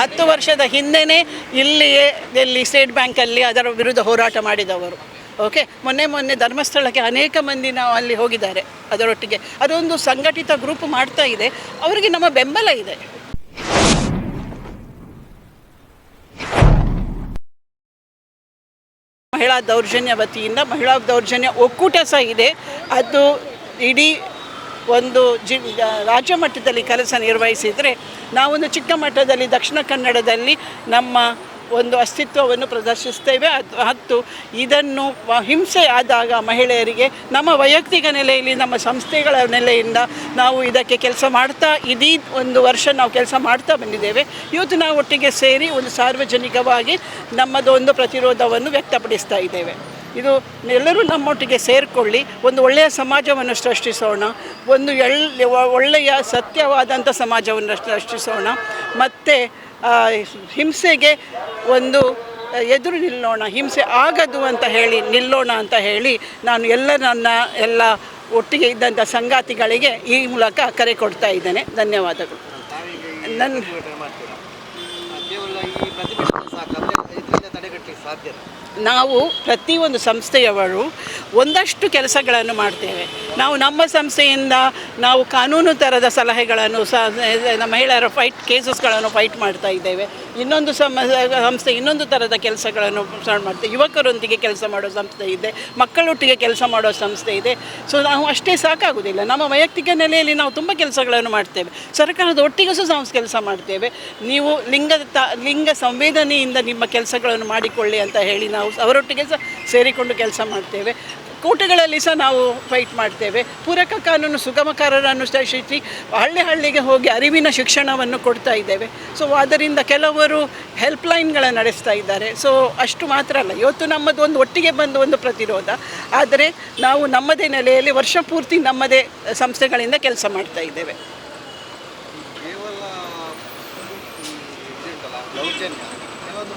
ಹತ್ತು ವರ್ಷದ ಹಿಂದೆನೇ ಇಲ್ಲಿಯೇ ಇಲ್ಲಿ ಸ್ಟೇಟ್ ಬ್ಯಾಂಕಲ್ಲಿ ಅದರ ವಿರುದ್ಧ ಹೋರಾಟ ಮಾಡಿದವರು. ಓಕೆ ಮೊನ್ನೆ ಮೊನ್ನೆ ಧರ್ಮಸ್ಥಳಕ್ಕೆ ಅನೇಕ ಮಂದಿ ನಾವು ಅಲ್ಲಿ ಹೋಗಿದ್ದಾರೆ. ಅದರೊಟ್ಟಿಗೆ ಅದೊಂದು ಸಂಘಟಿತ ಗ್ರೂಪ್ ಮಾಡ್ತಾ ಇದೆ. ಅವರಿಗೆ ನಮ್ಮ ಬೆಂಬಲ ಇದೆ. ಮಹಿಳಾ ದೌರ್ಜನ್ಯ ವತಿಯಿಂದ ಮಹಿಳಾ ದೌರ್ಜನ್ಯ ಒಕ್ಕೂಟ ಸಹ ಇದೆ. ಅದು ಇಡೀ ಒಂದು ಜಿ ರಾಜ್ಯ ಮಟ್ಟದಲ್ಲಿ ಕೆಲಸ ನಿರ್ವಹಿಸಿದರೆ ನಾವೊಂದು ಚಿಕ್ಕ ಮಟ್ಟದಲ್ಲಿ ದಕ್ಷಿಣ ಕನ್ನಡದಲ್ಲಿ ನಮ್ಮ ಒಂದು ಅಸ್ತಿತ್ವವನ್ನು ಪ್ರದರ್ಶಿಸ್ತೇವೆ. ಅದು, ಹತ್ತು, ಇದನ್ನು ಹಿಂಸೆ ಆದಾಗ ಮಹಿಳೆಯರಿಗೆ, ನಮ್ಮ ವೈಯಕ್ತಿಕ ನೆಲೆಯಲ್ಲಿ, ನಮ್ಮ ಸಂಸ್ಥೆಗಳ ನೆಲೆಯಿಂದ ನಾವು ಇದಕ್ಕೆ ಕೆಲಸ ಮಾಡ್ತಾ ಇದೀ ಒಂದು ವರ್ಷ ನಾವು ಕೆಲಸ ಮಾಡ್ತಾ ಬಂದಿದ್ದೇವೆ. ಇವತ್ತು ನಾವು ಒಟ್ಟಿಗೆ ಸೇರಿ ಒಂದು ಸಾರ್ವಜನಿಕವಾಗಿ ನಮ್ಮದೊಂದು ಪ್ರತಿರೋಧವನ್ನು ವ್ಯಕ್ತಪಡಿಸ್ತಾ ಇದ್ದೇವೆ. ಇದು ಎಲ್ಲರೂ ನಮ್ಮೊಟ್ಟಿಗೆ ಸೇರಿಕೊಳ್ಳಿ ಒಂದು ಒಳ್ಳೆಯ ಸಮಾಜವನ್ನು ಸೃಷ್ಟಿಸೋಣ ಒಂದು ಎಳ್ ಒಳ್ಳೆಯ ಸತ್ಯವಾದಂಥ ಸಮಾಜವನ್ನು ಸೃಷ್ಟಿಸೋಣ ಮತ್ತು ಹಿಂಸೆಗೆ ಒಂದು ಎದುರು ನಿಲ್ಲೋಣ ಹಿಂಸೆ ಆಗದು ಅಂತ ಹೇಳಿ ನಿಲ್ಲೋಣ ಅಂತ ಹೇಳಿ ನಾನು ಎಲ್ಲ ನನ್ನ ಎಲ್ಲ ಒಟ್ಟಿಗೆ ಇದ್ದಂಥ ಸಂಗಾತಿಗಳಿಗೆ ಈ ಮೂಲಕ ಕರೆ ಕೊಡ್ತಾ ಇದ್ದೇನೆ. ಧನ್ಯವಾದಗಳು. ನನ್ನ ಸಾಧ್ಯ ನಾವು ಪ್ರತಿಯೊಂದು ಸಂಸ್ಥೆಯವರು ಒಂದಷ್ಟು ಕೆಲಸಗಳನ್ನು ಮಾಡ್ತೇವೆ. ನಾವು ನಮ್ಮ ಸಂಸ್ಥೆಯಿಂದ ನಾವು ಕಾನೂನು ಥರದ ಸಲಹೆಗಳನ್ನು ಸಹ ಮಹಿಳೆಯರ ಫೈಟ್ ಕೇಸಸ್ಗಳನ್ನು ಫೈಟ್ ಮಾಡ್ತಾ ಇದ್ದೇವೆ. ಇನ್ನೊಂದು ಸಂಸ್ಥೆ ಇನ್ನೊಂದು ಥರದ ಕೆಲಸಗಳನ್ನು ಮಾಡ್ತೇವೆ. ಯುವಕರೊಂದಿಗೆ ಕೆಲಸ ಮಾಡೋ ಸಂಸ್ಥೆ ಇದೆ, ಮಕ್ಕಳೊಟ್ಟಿಗೆ ಕೆಲಸ ಮಾಡೋ ಸಂಸ್ಥೆ ಇದೆ. ಸೊ ನಾವು ಅಷ್ಟೇ ಸಾಕಾಗೋದಿಲ್ಲ ನಮ್ಮ ವೈಯಕ್ತಿಕ ನೆಲೆಯಲ್ಲಿ ನಾವು ತುಂಬ ಕೆಲಸಗಳನ್ನು ಮಾಡ್ತೇವೆ. ಸರ್ಕಾರದ ಒಟ್ಟಿಗೆ ಸಹ ಕೆಲಸ ಮಾಡ್ತೇವೆ. ನೀವು ಲಿಂಗದ ತ ಲಿಂಗ ಸಂವೇದನೆಯಿಂದ ನಿಮ್ಮ ಕೆಲಸಗಳನ್ನು ಮಾಡಿಕೊಳ್ಳಿ ಅಂತ ಹೇಳಿ ನಾವು ಅವರೊಟ್ಟಿಗೆ ಸಹ ಸೇರಿಕೊಂಡು ಕೆಲಸ ಮಾಡ್ತೇವೆ. ಕೂಟಗಳಲ್ಲಿ ಸಹ ನಾವು ಫೈಟ್ ಮಾಡ್ತೇವೆ. ಪೂರಕ ಕಾನೂನು ಸುಗಮಕಾರರ ಸೃಷ್ಟಿಸಿ ಹಳ್ಳಿ ಹಳ್ಳಿಗೆ ಹೋಗಿ ಅರಿವಿನ ಶಿಕ್ಷಣವನ್ನು ಕೊಡ್ತಾ ಇದ್ದೇವೆ. ಸೊ ಅದರಿಂದ ಕೆಲವರು ಹೆಲ್ಪ್ಲೈನ್ಗಳನ್ನು ನಡೆಸ್ತಾ ಇದ್ದಾರೆ. ಸೊ ಅಷ್ಟು ಮಾತ್ರ ಅಲ್ಲ. ಇವತ್ತು ನಮ್ಮದು ಒಂದು ಒಟ್ಟಿಗೆ ಬಂದು ಒಂದು ಪ್ರತಿರೋಧ. ಆದರೆ ನಾವು ನಮ್ಮದೇ ನೆಲೆಯಲ್ಲಿ ವರ್ಷ ಪೂರ್ತಿ ನಮ್ಮದೇ ಸಂಸ್ಥೆಗಳಿಂದ ಕೆಲಸ ಮಾಡ್ತಾ ಇದ್ದೇವೆ ಕೇವಲ ಈ ಇದುಂಟಲ್ಲ ದೌರ್ಜನ್ಯ ಕೆಲವೊಂದು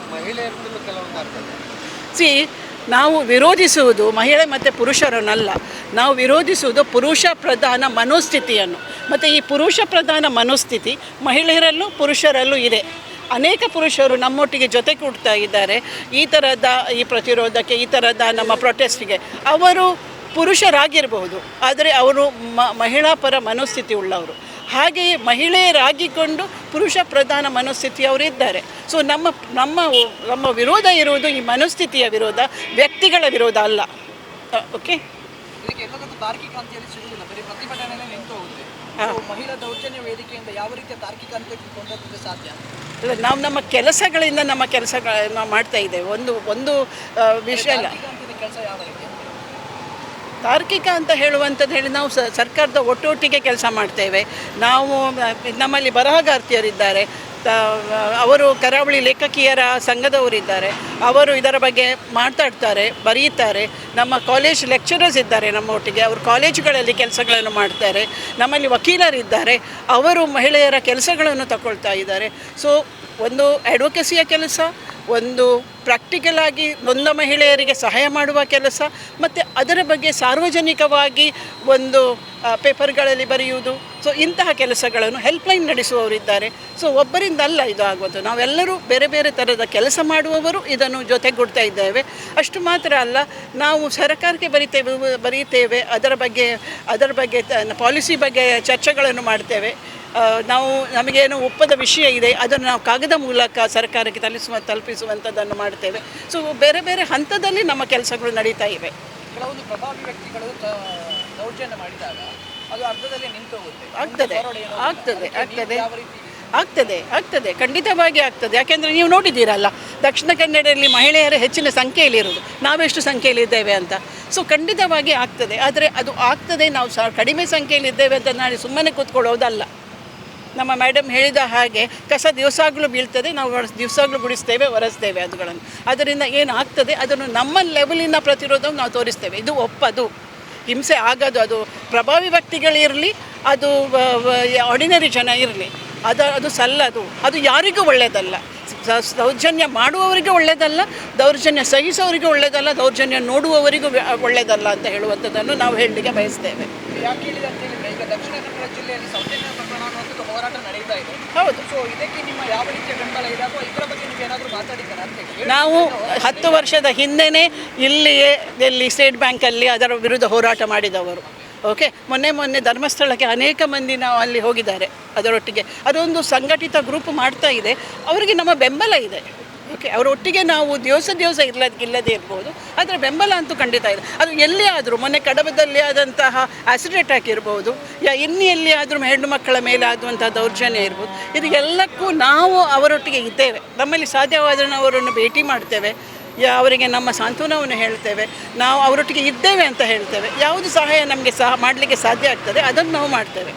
ಸಿ ನಾವು ವಿರೋಧಿಸುವುದು ಮಹಿಳೆ ಮತ್ತು ಪುರುಷರನ್ನಲ್ಲ. ನಾವು ವಿರೋಧಿಸುವುದು ಪುರುಷ ಪ್ರಧಾನ ಮನೋಸ್ಥಿತಿಯನ್ನು. ಮತ್ತು ಈ ಪುರುಷ ಪ್ರಧಾನ ಮನೋಸ್ಥಿತಿ ಮಹಿಳೆಯರಲ್ಲೂ ಪುರುಷರಲ್ಲೂ ಇದೆ. ಅನೇಕ ಪುರುಷರು ನಮ್ಮೊಟ್ಟಿಗೆ ಜೊತೆ ಕೂಡ್ತಾ ಇದ್ದಾರೆ. ಈ ಥರದ ಈ ಪ್ರತಿರೋಧಕ್ಕೆ, ಈ ಥರದ ನಮ್ಮ ಪ್ರೊಟೆಸ್ಟ್ಗೆ ಅವರು ಪುರುಷರಾಗಿರಬಹುದು. ಆದರೆ ಅವರು ಮಹಿಳಾ ಪರ ಮನೋಸ್ಥಿತಿ ಉಳ್ಳವರು. ಹಾಗೆಯೇ ಮಹಿಳೆಯರಾಗಿಕೊಂಡು ಪುರುಷ ಪ್ರಧಾನ ಮನಸ್ಥಿತಿಯವರಿದ್ದಾರೆ. ಸೊ ನಮ್ಮ ನಮ್ಮ ನಮ್ಮ ವಿರೋಧ ಇರುವುದು ಈ ಮನಸ್ಥಿತಿಯ ವಿರೋಧ ವ್ಯಕ್ತಿಗಳ ವಿರೋಧ ಅಲ್ಲ. ಓಕೆ ನಾವು ನಮ್ಮ ಕೆಲಸಗಳಿಂದ ನಮ್ಮ ಕೆಲಸಗಳನ್ನು ಮಾಡ್ತಾ ಇದ್ದೇವೆ. ಒಂದು ಒಂದು ವಿಷಯ ಅಲ್ಲ. ತಾರ್ಕಿಕ ಅಂತ ಹೇಳುವಂಥದ್ದು ಹೇಳಿ ನಾವು ಸರ್ಕಾರದ ಒಟ್ಟೊಟ್ಟಿಗೆ ಕೆಲಸ ಮಾಡ್ತೇವೆ. ನಾವು ನಮ್ಮಲ್ಲಿ ಬರಹಗಾರ್ತಿಯರಿದ್ದಾರೆ. ಅವರು ಕರಾವಳಿ ಲೇಖಕಿಯರ ಸಂಘದವರಿದ್ದಾರೆ. ಅವರು ಇದರ ಬಗ್ಗೆ ಮಾತಾಡ್ತಾರೆ, ಬರೀತಾರೆ. ನಮ್ಮ ಕಾಲೇಜ್ ಲೆಕ್ಚರರ್ಸ್ ಇದ್ದಾರೆ ನಮ್ಮ ಒಟ್ಟಿಗೆ. ಅವರು ಕಾಲೇಜುಗಳಲ್ಲಿ ಕೆಲಸಗಳನ್ನು ಮಾಡ್ತಾರೆ. ನಮ್ಮಲ್ಲಿ ವಕೀಲರಿದ್ದಾರೆ ಅವರು ಮಹಿಳೆಯರ ಕೆಲಸಗಳನ್ನು ತಗೊಳ್ತಾ ಇದ್ದಾರೆ. ಸೊ ಒಂದು ಅಡ್ವೊಕಸಿಯ ಕೆಲಸ, ಒಂದು ಪ್ರಾಕ್ಟಿಕಲ್ ಆಗಿ ನೊಂದ ಮಹಿಳೆಯರಿಗೆ ಸಹಾಯ ಮಾಡುವ ಕೆಲಸ, ಮತ್ತು ಅದರ ಬಗ್ಗೆ ಸಾರ್ವಜನಿಕವಾಗಿ ಒಂದು ಪೇಪರ್ಗಳಲ್ಲಿ ಬರೆಯುವುದು ಸೊ ಇಂತಹ ಕೆಲಸಗಳನ್ನು ಹೆಲ್ಪ್ಲೈನ್ ನಡೆಸುವವರಿದ್ದಾರೆ. ಸೊ ಒಬ್ಬರಿಂದ ಅಲ್ಲ ಇದು ಆಗುವುದು ನಾವೆಲ್ಲರೂ ಬೇರೆ ಬೇರೆ ಥರದ ಕೆಲಸ ಮಾಡುವವರು ಇದನ್ನು ಜೊತೆಗೂಡ್ತಾ ಇದ್ದೇವೆ. ಅಷ್ಟು ಮಾತ್ರ ಅಲ್ಲ, ನಾವು ಸರ್ಕಾರಕ್ಕೆ ಬರಿತೇವೆ, ಬರೀತೇವೆ, ಅದರ ಬಗ್ಗೆ ಅದರ ಬಗ್ಗೆ ಪಾಲಿಸಿ ಬಗ್ಗೆ ಚರ್ಚೆಗಳನ್ನು ಮಾಡ್ತೇವೆ. ನಾವು ನಮಗೇನು ಒಪ್ಪದ ವಿಷಯ ಇದೆ, ಅದನ್ನು ನಾವು ಕಾಗದ ಮೂಲಕ ಸರ್ಕಾರಕ್ಕೆ ತಲುಪಿಸುವ, ತಲುಪಿಸುವಂಥದ್ದನ್ನು ಮಾಡ್ತೇವೆ. ಸೊ ಬೇರೆ ಬೇರೆ ಹಂತದಲ್ಲಿ ನಮ್ಮ ಕೆಲಸಗಳು ನಡೀತಾ ಇವೆ. ಕೆಲವೊಂದು ಪ್ರಭಾವಿ ವ್ಯಕ್ತಿಗಳು ದೌರ್ಜನ್ಯ ಮಾಡಿದಾಗ ಆಗ್ತದೆ. ಆಗ್ತದೆ ಆಗ್ತದೆ. ಆಗ್ತದೆ ಆಗ್ತದೆ. ಖಂಡಿತವಾಗಿ ಆಗ್ತದೆ. ಯಾಕೆಂದರೆ ನೀವು ನೋಡಿದ್ದೀರಲ್ಲ ದಕ್ಷಿಣ ಕನ್ನಡದಲ್ಲಿ ಮಹಿಳೆಯರ ಹೆಚ್ಚಿನ ಸಂಖ್ಯೆಯಲ್ಲಿರೋದು ನಾವೆಷ್ಟು ಸಂಖ್ಯೆಯಲ್ಲಿದ್ದೇವೆ ಅಂತ. ಸೊ ಖಂಡಿತವಾಗಿ ಆಗ್ತದೆ. ಆದರೆ ಅದು ಆಗ್ತದೆ ನಾವು ಸಹ ಕಡಿಮೆ ಸಂಖ್ಯೆಯಲ್ಲಿದ್ದೇವೆ ಅಂತ ನಾಳೆ ಸುಮ್ಮನೆ ಕೂತ್ಕೊಳ್ಳೋದಲ್ಲ ನಮ್ಮ ಮೇಡಮ್ ಹೇಳಿದ ಹಾಗೆ ಕಸ ದಿವಸಾಗಲೂ ಬೀಳ್ತದೆ ನಾವು ದಿವಸಾಗಲೂ ಗುಡಿಸ್ತೇವೆ ಒರೆಸ್ತೇವೆ ಅದುಗಳನ್ನು. ಅದರಿಂದ ಏನಾಗ್ತದೆ ಅದನ್ನು ನಮ್ಮ ಲೆವೆಲಿನ ಪ್ರತಿರೋಧವನ್ನು ನಾವು ತೋರಿಸ್ತೇವೆ. ಇದು ಒಪ್ಪದು. ಹಿಂಸೆ ಆಗೋದು, ಅದು ಪ್ರಭಾವಿ ವ್ಯಕ್ತಿಗಳಿರಲಿ ಅದು ಆರ್ಡಿನರಿ ಜನ ಇರಲಿ, ಅದು ಅದು ಸಲ್ಲದು, ಅದು ಯಾರಿಗೂ ಒಳ್ಳೆಯದಲ್ಲ ದೌರ್ಜನ್ಯ ಮಾಡುವವರಿಗೆ ಒಳ್ಳೆಯದಲ್ಲ ದೌರ್ಜನ್ಯ ಸಹಿಸೋರಿಗೆ ಒಳ್ಳೆಯದಲ್ಲ ದೌರ್ಜನ್ಯ ನೋಡುವವರಿಗೂ ಒಳ್ಳೆಯದಲ್ಲ ಅಂತ ಹೇಳುವಂಥದ್ದನ್ನು ನಾವು ಹೇಳಲಿಕ್ಕೆ ಬಯಸ್ತೇವೆ. ಹೋರಾಟ ನಡೀತಾ ಇದೆ. ಹೌದು. ಸೊ ಇದಕ್ಕೆ ನಿಮ್ಮ ಯಾವ ರೀತಿಯ ಬೆಂಬಲ ಇದೆ? ಅಥವಾ ಇದರ ಬಗ್ಗೆ ನೀವು ಏನಾದರೂ ಮಾತಾಡಿದ್ದಾರೆ ಅಂತ ಹೇಳಿ. ನಾವು ಹತ್ತು ವರ್ಷದ ಹಿಂದೆನೇ ಇಲ್ಲಿಯೇ ಇಲ್ಲಿ ಸ್ಟೇಟ್ ಬ್ಯಾಂಕಲ್ಲಿ ಅದರ ವಿರುದ್ಧ ಹೋರಾಟ ಮಾಡಿದವರು. ಓಕೆ ಮೊನ್ನೆ ಮೊನ್ನೆ ಧರ್ಮಸ್ಥಳಕ್ಕೆ ಅನೇಕ ಮಂದಿ ನಾವು ಅಲ್ಲಿ ಹೋಗಿದ್ದಾರೆ. ಅದರೊಟ್ಟಿಗೆ ಅದೊಂದು ಸಂಘಟಿತ ಗ್ರೂಪ್ ಮಾಡ್ತಾ ಇದೆ. ಅವರಿಗೆ ನಮ್ಮ ಬೆಂಬಲ ಇದೆ. ಓಕೆ, ಅವರೊಟ್ಟಿಗೆ ನಾವು ದಿವಸ ದಿವಸ ಇರ್ಲದ, ಇಲ್ಲದೇ ಇರ್ಬೋದು. ಅದರ ಬೆಂಬಲ ಅಂತೂ ಖಂಡಿತ ಇಲ್ಲ ಅದು ಎಲ್ಲಿ ಆದರೂ ಮೊನ್ನೆ ಕಡಬದಲ್ಲಿ ಆದಂತಹ ಆಸಿಡ್ ಅಟ್ಯಾಕ್ ಇರ್ಬೋದು ಯಾ ಇನ್ನು ಎಲ್ಲಿ ಆದರೂ ಹೆಣ್ಣು ಮಕ್ಕಳ ಮೇಲೆ ಆದಂತಹ ದೌರ್ಜನ್ಯ ಇರ್ಬೋದು ಇದು ಎಲ್ಲಕ್ಕೂ ನಾವು ಅವರೊಟ್ಟಿಗೆ ಇದ್ದೇವೆ. ನಮ್ಮಲ್ಲಿ ಸಾಧ್ಯವಾದರೆ ನಾವು ಅವರನ್ನು ಭೇಟಿ ಮಾಡ್ತೇವೆ. ಯಾ, ಅವರಿಗೆ ನಮ್ಮ ಸಾಂತ್ವನವನ್ನು ಹೇಳ್ತೇವೆ. ನಾವು ಅವರೊಟ್ಟಿಗೆ ಇದ್ದೇವೆ ಅಂತ ಹೇಳ್ತೇವೆ. ಯಾವುದು ಸಹಾಯ ನಮಗೆ ಸಹ ಮಾಡಲಿಕ್ಕೆ ಸಾಧ್ಯ ಆಗ್ತದೆ, ಅದನ್ನು ನಾವು ಮಾಡ್ತೇವೆ.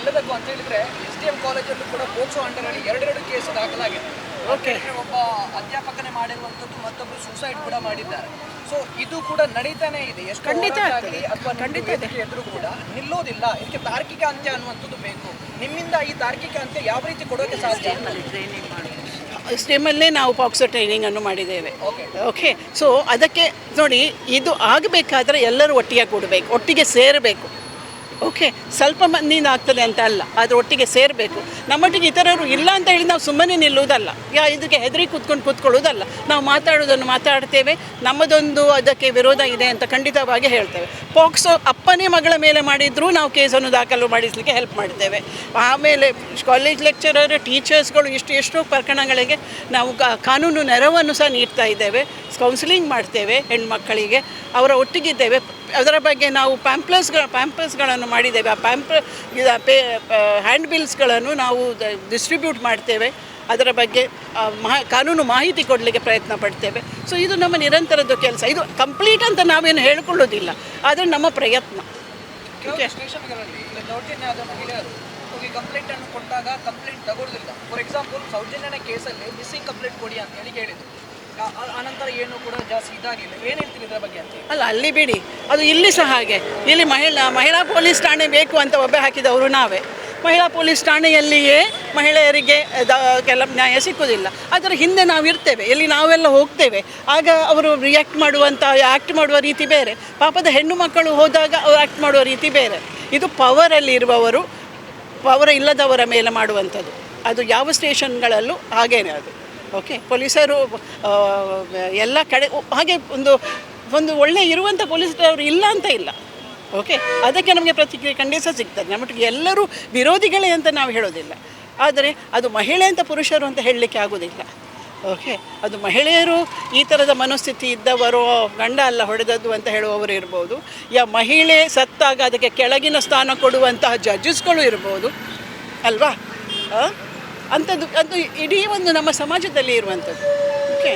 ಎಲ್ಲದಕ್ಕೂ ಅಂತ ಹೇಳಿದ್ರೆ ಡಿ ಎಂ ಕಾಲೇಜಲ್ಲೂ ಕೂಡ ಪೋಕ್ಸೋ ಅಂಡರಲ್ಲಿ ಎರಡೆರಡು ಕೇಸ್ ದಾಖಲಾಗಿದೆ ಓಕೆ ಒಬ್ಬ ಅಧ್ಯಾಪಕನೇ ಮಾಡಿರುವಂಥದ್ದು ಮತ್ತೊಬ್ಬರು ಸೂಸೈಡ್ ಕೂಡ ಮಾಡಿದ್ದಾರೆ. ಸೊ ಇದು ಕೂಡ ನಡೀತಾನೆ ಇದೆ. ಎಷ್ಟು ಖಂಡಿತ ಆಗಲಿ ಅಥವಾ ಖಂಡಿತ. ಎದುರು ಕೂಡ ನಿಲ್ಲೋದಿಲ್ಲ. ಇದಕ್ಕೆ ತಾರ್ಕಿಕ ಅಂತ್ಯ ಅನ್ನುವಂಥದ್ದು ಬೇಕು. ನಿಮ್ಮಿಂದ ಈ ತಾರ್ಕಿಕ ಅಂತ್ಯ ಯಾವ ರೀತಿ ಕೊಡೋಕೆ ಸಾಧ್ಯ? ಸ್ಟೇಮಲ್ಲೇ ನಾವು ಪಾಕ್ಸೋ ಟ್ರೈನಿಂಗನ್ನು ಮಾಡಿದ್ದೇವೆ. ಓಕೆ ಓಕೆ ಸೊ ಅದಕ್ಕೆ ನೋಡಿ ಇದು ಆಗಬೇಕಾದ್ರೆ ಎಲ್ಲರೂ ಒಟ್ಟಿಗೆ ಕೊಡಬೇಕು ಒಟ್ಟಿಗೆ ಸೇರಬೇಕು. ಓಕೆ, ಸ್ವಲ್ಪ ಮಂದಿಯಿಂದ ಆಗ್ತದೆ ಅಂತ ಅಲ್ಲ ಅದ್ರ ಒಟ್ಟಿಗೆ ಸೇರಬೇಕು. ನಮ್ಮೊಟ್ಟಿಗೆ ಇತರರು ಇಲ್ಲ ಅಂತ ಹೇಳಿ ನಾವು ಸುಮ್ಮನೆ ನಿಲ್ಲುವುದಲ್ಲ. ಯಾ, ಇದಕ್ಕೆ ಹೆದರಿ ಕೂತ್ಕೊಂಡು ಕೂತ್ಕೊಳ್ಳೋದಲ್ಲ ನಾವು ಮಾತಾಡೋದನ್ನು ಮಾತಾಡ್ತೇವೆ, ನಮ್ಮದೊಂದು ಅದಕ್ಕೆ ವಿರೋಧ ಇದೆ ಅಂತ ಖಂಡಿತವಾಗಿ ಹೇಳ್ತೇವೆ. ಪಾಕ್ಸೋ ಅಪ್ಪನೇ ಮಗಳ ಮೇಲೆ ಮಾಡಿದರೂ ನಾವು ಕೇಸನ್ನು ದಾಖಲು ಮಾಡಿಸಲಿಕ್ಕೆ ಹೆಲ್ಪ್ ಮಾಡ್ತೇವೆ. ಆಮೇಲೆ ಕಾಲೇಜ್ ಲೆಕ್ಚರರ್ ಟೀಚರ್ಸ್ಗಳು ಇಷ್ಟು ಎಷ್ಟೋ ಪ್ರಕರಣಗಳಿಗೆ ನಾವು ಕಾನೂನು ನೆರವನ್ನು ಸಹ ನೀಡ್ತಾ ಇದ್ದೇವೆ. ಕೌನ್ಸಿಲಿಂಗ್ ಮಾಡ್ತೇವೆ ಹೆಣ್ಮಕ್ಕಳಿಗೆ. ಅವರ ಒಟ್ಟಿಗಿದ್ದೇವೆ. ಅದರ ಬಗ್ಗೆ ನಾವು ಪ್ಯಾಂಪ್ಲಸ್ಗಳ ಪ್ಯಾಂಪರ್ಸ್ಗಳನ್ನು ಮಾಡಿದ್ದೇವೆ. ಆ ಪ್ಯಾಂಪ್ ಇದು ಪೇ ಹ್ಯಾಂಡ್ ಬಿಲ್ಸ್ಗಳನ್ನು ನಾವು ಡಿಸ್ಟ್ರಿಬ್ಯೂಟ್ ಮಾಡ್ತೇವೆ. ಅದರ ಬಗ್ಗೆ ಮಾ ಕಾನೂನು ಮಾಹಿತಿ ಕೊಡಲಿಕ್ಕೆ ಪ್ರಯತ್ನ ಪಡ್ತೇವೆ. ಸೊ ಇದು ನಮ್ಮ ನಿರಂತರದ್ದು ಕೆಲಸ. ಇದು ಕಂಪ್ಲೀಟ್ ಅಂತ ನಾವೇನು ಹೇಳ್ಕೊಳ್ಳೋದಿಲ್ಲ. ಆದರೆ ನಮ್ಮ ಪ್ರಯತ್ನ. ಕೆಲವು ಸ್ಟೇಷನ್ಗಳಲ್ಲಿ ಇಲ್ಲ ದೌರ್ಜನ್ಯ ಆದ ಮಹಿಳೆಯರು ಹೋಗಿ ಕಂಪ್ಲೇಂಟ್ ಅನ್ನು ಕೊಟ್ಟಾಗ ಕಂಪ್ಲೇಂಟ್ ತಗೊಳ್ಳೋದಿಲ್ಲ ಫಾರ್ ಎಕ್ಸಾಂಪಲ್ ಸೌಜನ್ಯನ ಕೇಸಲ್ಲಿ ಮಿಸ್ಸಿಂಗ್ ಕಂಪ್ಲೇಂಟ್ ಕೊಡಿ ಅಂತ ಹೇಳಿ ಕೇಳಿದ್ರು ಆನಂತರ ಏನು ಕೂಡ ಜಾಸ್ತಿ ಬಗ್ಗೆ ಅಲ್ಲ, ಅಲ್ಲಿ ಬಿಡಿ. ಅದು ಇಲ್ಲಿ ಸಹ ಹಾಗೆ. ಇಲ್ಲಿ ಮಹಿಳಾ ಮಹಿಳಾ ಪೊಲೀಸ್ ಠಾಣೆ ಬೇಕು ಅಂತ ಒಬ್ಬೆ ಹಾಕಿದವರು ನಾವೇ. ಮಹಿಳಾ ಪೊಲೀಸ್ ಠಾಣೆಯಲ್ಲಿಯೇ ಮಹಿಳೆಯರಿಗೆ ಕೆಲ ನ್ಯಾಯ ಸಿಕ್ಕುವುದಿಲ್ಲ ಅದರ ಹಿಂದೆ ನಾವು ಇರ್ತೇವೆ. ಇಲ್ಲಿ ನಾವೆಲ್ಲ ಹೋಗ್ತೇವೆ. ಆಗ ಅವರು ರಿಯಾಕ್ಟ್ ಮಾಡುವಂಥ ಆ್ಯಕ್ಟ್ ಮಾಡುವ ರೀತಿ ಬೇರೆ. ಪಾಪದ ಹೆಣ್ಣು ಮಕ್ಕಳು ಹೋದಾಗ ಅವರು ಆ್ಯಕ್ಟ್ ಮಾಡುವ ರೀತಿ ಬೇರೆ. ಇದು ಪವರಲ್ಲಿ ಇರುವವರು ಪವರ್ ಇಲ್ಲದವರ ಮೇಲೆ ಮಾಡುವಂಥದ್ದು. ಅದು ಯಾವ ಸ್ಟೇಷನ್ಗಳಲ್ಲೂ ಹಾಗೇನೆ ಅದು. ಓಕೆ ಪೊಲೀಸರು ಎಲ್ಲ ಕಡೆ ಹಾಗೆ ಒಂದು ಒಂದು ಒಳ್ಳೆ ಇರುವಂಥ ಪೊಲೀಸರವರು ಇಲ್ಲ ಅಂತ ಇಲ್ಲ. ಓಕೆ ಅದಕ್ಕೆ ನಮಗೆ ಪ್ರತಿಕ್ರಿಯೆ ಖಂಡಿತ ಸಿಗ್ತದೆ. ನಮ್ಮೊಟ್ಟಿಗೆ ಎಲ್ಲರೂ ವಿರೋಧಿಗಳೇ ಅಂತ ನಾವು ಹೇಳೋದಿಲ್ಲ. ಆದರೆ ಅದು ಮಹಿಳೆ ಅಂತ ಪುರುಷರು ಅಂತ ಹೇಳಲಿಕ್ಕೆ ಆಗೋದಿಲ್ಲ. ಓಕೆ ಅದು ಮಹಿಳೆಯರು ಈ ಥರದ ಮನಸ್ಥಿತಿ ಇದ್ದವರು, ಗಂಡ ಅಲ್ಲ ಹೊಡೆದದ್ದು ಅಂತ ಹೇಳುವವರು ಇರ್ಬೋದು. ಯಾ ಮಹಿಳೆ ಸತ್ತಾಗ ಅದಕ್ಕೆ ಕೆಳಗಿನ ಸ್ಥಾನ ಕೊಡುವಂತಹ ಜಡ್ಜಸ್ಗಳು ಇರ್ಬೋದು. ಅಲ್ವಾ? ಆ? ಅಂಥದ್ದು ಅದು ಇಡೀ ಒಂದು ನಮ್ಮ ಸಮಾಜದಲ್ಲಿ ಇರುವಂಥದ್ದು. ಓಕೆ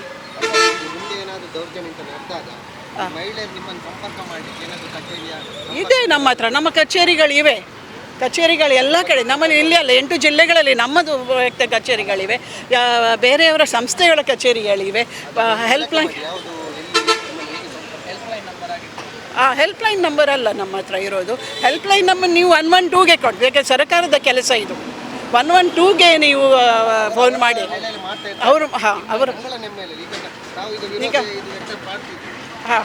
ಇದೆ ನಮ್ಮ ಹತ್ರ ನಮ್ಮ ಕಚೇರಿಗಳಿವೆ ಕಚೇರಿಗಳು ಎಲ್ಲ ಕಡೆ ನಮ್ಮಲ್ಲಿ ಇಲ್ಲಿ ಅಲ್ಲ ಎಂಟು ಜಿಲ್ಲೆಗಳಲ್ಲಿ ನಮ್ಮದು ವ್ಯಕ್ತ ಕಚೇರಿಗಳಿವೆ. ಬೇರೆಯವರ ಸಂಸ್ಥೆಗಳ ಕಚೇರಿಗಳಿವೆ. ಹೆಲ್ಪ್ಲೈನ್ ಆ ಹೆಲ್ಪ್ಲೈನ್ ನಂಬರ್ ಅಲ್ಲ ನಮ್ಮ ಹತ್ರ ಇರೋದು. ಹೆಲ್ಪ್ಲೈನ್ ನಂಬರ್ ನೀವು ಒನ್ ಒನ್ ಟೂಗೆ ಕೊಡ್ಬೇಕು ಸರ್ಕಾರದ ಕೆಲಸ ಇದು. ಒನ್ ಒನ್ ಟೂಗೆ ನೀವು ಫೋನ್ ಮಾಡಿ. ಅವರು ಹಾಂ ಅವರು. ಈಗ ಹಾಂ?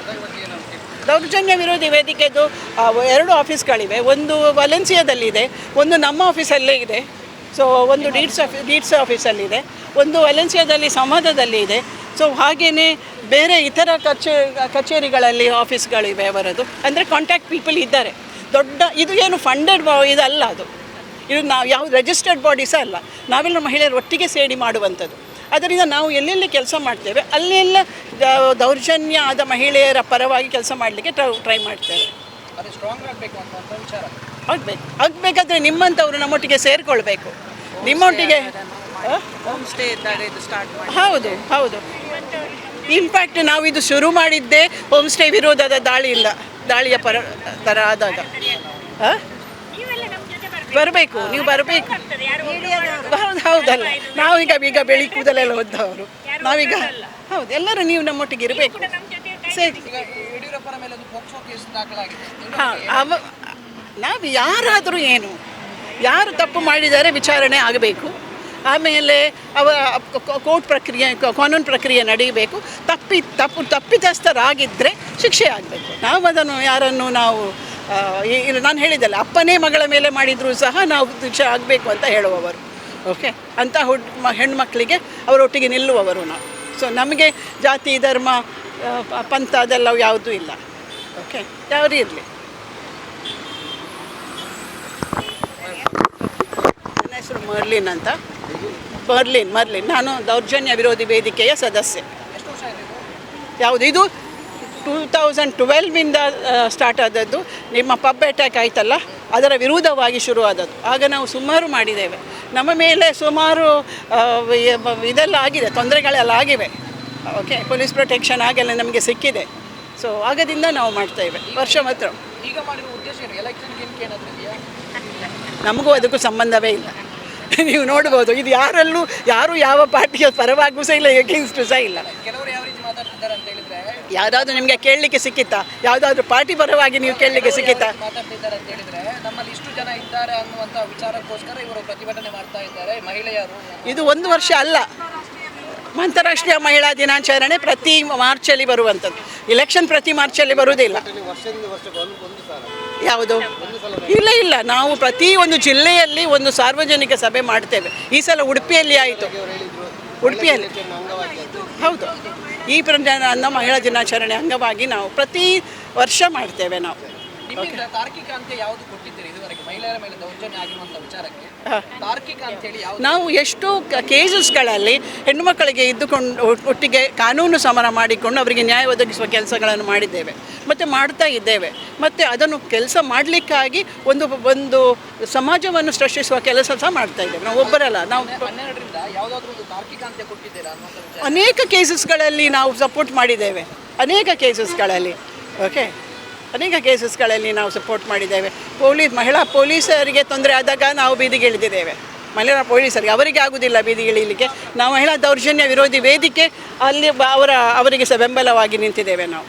ದೌರ್ಜನ್ಯ ವಿರೋಧಿ ವೇದಿಕೆದು ಎರಡು ಆಫೀಸ್ಗಳಿವೆ. ಒಂದು ವಲೆನ್ಸಿಯಾದಲ್ಲಿದೆ ಒಂದು ನಮ್ಮ ಆಫೀಸಲ್ಲೇ ಇದೆ. ಸೊ ಒಂದು ಡೀಟ್ಸ್ ಆಫೀಸ್ ಡೀಟ್ಸ್ ಆಫೀಸಲ್ಲಿದೆ. ಒಂದು ವಲೆನ್ಸಿಯಾದಲ್ಲಿ ಸಂವಾದದಲ್ಲಿ ಇದೆ. ಸೊ ಹಾಗೆಯೇ ಬೇರೆ ಇತರ ಕಚೇ ಕಚೇರಿಗಳಲ್ಲಿ ಆಫೀಸ್ಗಳಿವೆ ಅವರದು. ಅಂದರೆ ಕಾಂಟ್ಯಾಕ್ಟ್ ಪೀಪಲ್ ಇದ್ದಾರೆ. ದೊಡ್ಡ ಇದು ಏನು ಫಂಡೆಡ್ ಇದಲ್ಲ ಅದು. ಇದು ನಾವು ಯಾವ ರಿಜಿಸ್ಟರ್ಡ್ ಬಾಡಿ ಸಹ ಅಲ್ಲ ನಾವೆಲ್ಲ ಮಹಿಳೆಯರು ಒಟ್ಟಿಗೆ ಸೇರಿ ಮಾಡುವಂಥದ್ದು. ಅದರಿಂದ ನಾವು ಎಲ್ಲೆಲ್ಲಿ ಕೆಲಸ ಮಾಡ್ತೇವೆ ಅಲ್ಲೆಲ್ಲ ದೌರ್ಜನ್ಯ ಆದ ಮಹಿಳೆಯರ ಪರವಾಗಿ ಕೆಲಸ ಮಾಡಲಿಕ್ಕೆ ಟ್ರೈ ಟ್ರೈ ಮಾಡ್ತೇವೆ. ಆಗಬೇಕು ಆಗಬೇಕಾದ್ರೆ ನಿಮ್ಮಂಥವ್ರು ನಮ್ಮೊಟ್ಟಿಗೆ ಸೇರಿಕೊಳ್ಬೇಕು. ನಿಮ್ಮೊಟ್ಟಿಗೆ ಹೌದು ಹೌದು. ಇಂಪ್ಯಾಕ್ಟ್ ನಾವು ಇದು ಶುರು ಮಾಡಿದ್ದೇ ಹೋಮ್ ಸ್ಟೇ ವಿರೋಧದ ದಾಳಿಯಿಂದ ದಾಳಿಯ ಪರ ಥರ ಆದಾಗ. ಆ? ಬರಬೇಕು, ನೀವು ಬರಬೇಕು. ಹೌದು, ಹೌದಲ್ಲ. ನಾವೀಗ ಈಗ ಬೆಳಿ ಕೂದಲೆಲ್ಲ ಹೋದವರು ನಾವೀಗ, ಹೌದು, ಎಲ್ಲರೂ ನೀವು ನಮ್ಮೊಟ್ಟಿಗೆ ಇರಬೇಕು. ಸರಿ. ಹಾಂ ನಾವು ಯಾರಾದರೂ ಏನು, ಯಾರು ತಪ್ಪು ಮಾಡಿದರೆ ವಿಚಾರಣೆ ಆಗಬೇಕು. ಆಮೇಲೆ ಅವ ಕೋರ್ಟ್ ಪ್ರಕ್ರಿಯೆ, ಕಾನೂನು ಪ್ರಕ್ರಿಯೆ ನಡೆಯಬೇಕು ತಪ್ಪಿ, ತಪ್ಪು ತಪ್ಪಿತಸ್ಥರಾಗಿದ್ದರೆ ಶಿಕ್ಷೆ ಆಗಬೇಕು. ನಾವು ಅದನ್ನು ಯಾರನ್ನು ನಾವು ನಾನು ಹೇಳಿದ್ದಲ್ಲ ಅಪ್ಪನೇ ಮಗಳ ಮೇಲೆ ಮಾಡಿದರೂ ಸಹ ನಾವು ಶಿಕ್ಷೆ ಆಗಬೇಕು ಅಂತ ಹೇಳುವವರು ಓಕೆ ಅಂತ ಹುಡ್ ಮ ಹೆಣ್ಮಕ್ಳಿಗೆ ಅವರೊಟ್ಟಿಗೆ ನಿಲ್ಲುವವರು ನಾವು. ಸೊ ನಮಗೆ ಜಾತಿ ಧರ್ಮ ಪಂಥ ಅದೆಲ್ಲ ಯಾವುದೂ ಇಲ್ಲ ಓಕೆ ಯಾವುದೇ ಇರಲಿ? ನನ್ನ ಹೆಸರು ಮರ್ಲಿನ್ ಅಂತ. Marlin Marlin. ನಾನು ದೌರ್ಜನ್ಯ ವಿರೋಧಿ ವೇದಿಕೆಯ ಸದಸ್ಯೆ? ಯಾವುದು ಇದು ಟೂ ತೌಸಂಡ್ ಟ್ವೆಲ್ವಿಂದ ಸ್ಟಾರ್ಟ್ ಆದದ್ದು ನಿಮ್ಮ ಪಬ್ ಅಟ್ಯಾಕ್ ಆಯ್ತಲ್ಲ ಅದರ ವಿರುದ್ಧವಾಗಿ ಶುರುವಾದದ್ದು. ಆಗ ನಾವು ಸುಮಾರು ಮಾಡಿದ್ದೇವೆ. ನಮ್ಮ ಮೇಲೆ ಸುಮಾರು ಇದೆಲ್ಲ ಆಗಿದೆ ತೊಂದರೆಗಳೆಲ್ಲ ಆಗಿವೆ ಓಕೆ ಪೊಲೀಸ್ ಪ್ರೊಟೆಕ್ಷನ್ ಆಗೆಲ್ಲ ನಮಗೆ ಸಿಕ್ಕಿದೆ. ಸೊ ಆಗದಿಂದ ನಾವು ಮಾಡ್ತೇವೆ ವರ್ಷ ಮಾತ್ರ. ಈಗ ಮಾಡಿರೋ ಉದ್ದೇಶ ನಮಗೂ ಅದಕ್ಕೂ ಸಂಬಂಧವೇ ಇಲ್ಲ. ನೀವು ನೋಡ್ಬೋದು ಇದು ಯಾರಲ್ಲೂ ಯಾರು ಯಾವ ಪಾರ್ಟಿಯ ಪರವಾಗೂ ಸಹ ಇಲ್ಲ ಎಗೇನ್ಸ್ಟು ಸಹ ಇಲ್ಲ. ಕೆಲವರು ಯಾವ ರೀತಿ ಮಾತಾಡ್ತಿದ್ದಾರೆ ಅಂತ ಹೇಳಿದ್ರೆ ಯಾವುದಾದ್ರೂ ನಿಮಗೆ ಕೇಳಲಿಕ್ಕೆ ಸಿಕ್ಕಿತ್ತಾ? ಯಾವುದಾದ್ರೂ ಪಾರ್ಟಿ ಪರವಾಗಿ ನೀವು ಕೇಳಲಿಕ್ಕೆ ಸಿಕ್ಕಿತ್ತಾ? ಮಾತಾಡ್ತಿದ್ದಾರೆ ಅಂತ ಹೇಳಿದ್ರೆ ನಮ್ಮಲ್ಲಿ ಇಷ್ಟು ಜನ ಇದ್ದಾರೆ ಅನ್ನುವಂತ ವಿಚಾರಕ್ಕೋಸ್ಕರ ಇವರು ಪ್ರತಿಭಟನೆ ಮಾಡ್ತಾ ಇದ್ದಾರೆ ಮಹಿಳೆಯರು. ಇದು ಒಂದು ವರ್ಷ ಅಲ್ಲ. ಅಂತಾರಾಷ್ಟ್ರೀಯ ಮಹಿಳಾ ದಿನಾಚರಣೆ ಪ್ರತಿ ಮಾರ್ಚಲ್ಲಿ ಬರುವಂಥದ್ದು. ಇಲೆಕ್ಷನ್ ಪ್ರತಿ ಮಾರ್ಚಲ್ಲಿ ಬರುವುದಿಲ್ಲ. ಯಾವುದು? ಇಲ್ಲ ಇಲ್ಲ. ನಾವು ಪ್ರತಿ ಒಂದು ಜಿಲ್ಲೆಯಲ್ಲಿ ಒಂದು ಸಾರ್ವಜನಿಕ ಸಭೆ ಮಾಡ್ತೇವೆ. ಈ ಸಲ ಉಡುಪಿಯಲ್ಲಿ ಆಯಿತು. ಉಡುಪಿಯಲ್ಲಿ. ಹೌದು. ಈ ಪ್ರಜಾನ ಮಹಿಳಾ ದಿನಾಚರಣೆ ಅಂಗವಾಗಿ ನಾವು ಪ್ರತಿ ವರ್ಷ ಮಾಡ್ತೇವೆ ನಾವು. ತಾರ್ಕಿಕ ಅಂತ ಯಾವುದು ಕೊಟ್ಟಿದ್ದೀರಿ ಇದುವರೆಗೆ? ಮಹಿಳೆಯರ ಮೇಲೆ ದೌರ್ಜನ್ಯ ಆಗಿರುವಂಥ ವಿಚಾರಕ್ಕೆ? ನಾವು ಎಷ್ಟೋ ಕೇಸಸ್ಗಳಲ್ಲಿ ಹೆಣ್ಣುಮಕ್ಕಳಿಗೆ ಇದ್ದುಕೊಂಡು ಒಟ್- ಒಟ್ಟಿಗೆ ಕಾನೂನು ಸಮರ ಮಾಡಿಕೊಂಡು ಅವರಿಗೆ ನ್ಯಾಯ ಒದಗಿಸುವ ಕೆಲಸಗಳನ್ನು ಮಾಡಿದ್ದೇವೆ. ಮತ್ತು ಮಾಡ್ತಾ ಇದ್ದೇವೆ. ಮತ್ತು ಅದನ್ನು ಕೆಲಸ ಮಾಡಲಿಕ್ಕಾಗಿ ಒಂದು ಒಂದು ಸಮಾಜವನ್ನು ಸೃಷ್ಟಿಸುವ ಕೆಲಸ ಸಹ ಮಾಡ್ತಾ ಇದ್ದೇವೆ. ನಾವು ಒಬ್ಬರಲ್ಲ ನಾವು ಅನೇಕ ಕೇಸಸ್ಗಳಲ್ಲಿ ನಾವು ಸಪೋರ್ಟ್ ಮಾಡಿದ್ದೇವೆ. ಅನೇಕ ಕೇಸಸ್ಗಳಲ್ಲಿ ಓಕೆ ಅನೇಕ ಕೇಸಸ್ಗಳಲ್ಲಿ ನಾವು ಸಪೋರ್ಟ್ ಮಾಡಿದ್ದೇವೆ. ಪೊಲೀಸ್, ಮಹಿಳಾ ಪೊಲೀಸರಿಗೆ ತೊಂದರೆ ಆದಾಗ ನಾವು ಬೀದಿಗೆ ಇಳಿದಿದ್ದೇವೆ. ಮಹಿಳಾ ಪೊಲೀಸರಿಗೆ ಅವರಿಗೆ ಆಗುವುದಿಲ್ಲ ಬೀದಿಗೆ ಇಳಿಲಿಕ್ಕೆ. ನಾವು ಮಹಿಳಾ ದೌರ್ಜನ್ಯ ವಿರೋಧಿ ವೇದಿಕೆ ಅಲ್ಲಿ ಅವರ ಅವರಿಗೆ ಸಹ ಬೆಂಬಲವಾಗಿ ನಿಂತಿದ್ದೇವೆ ನಾವು.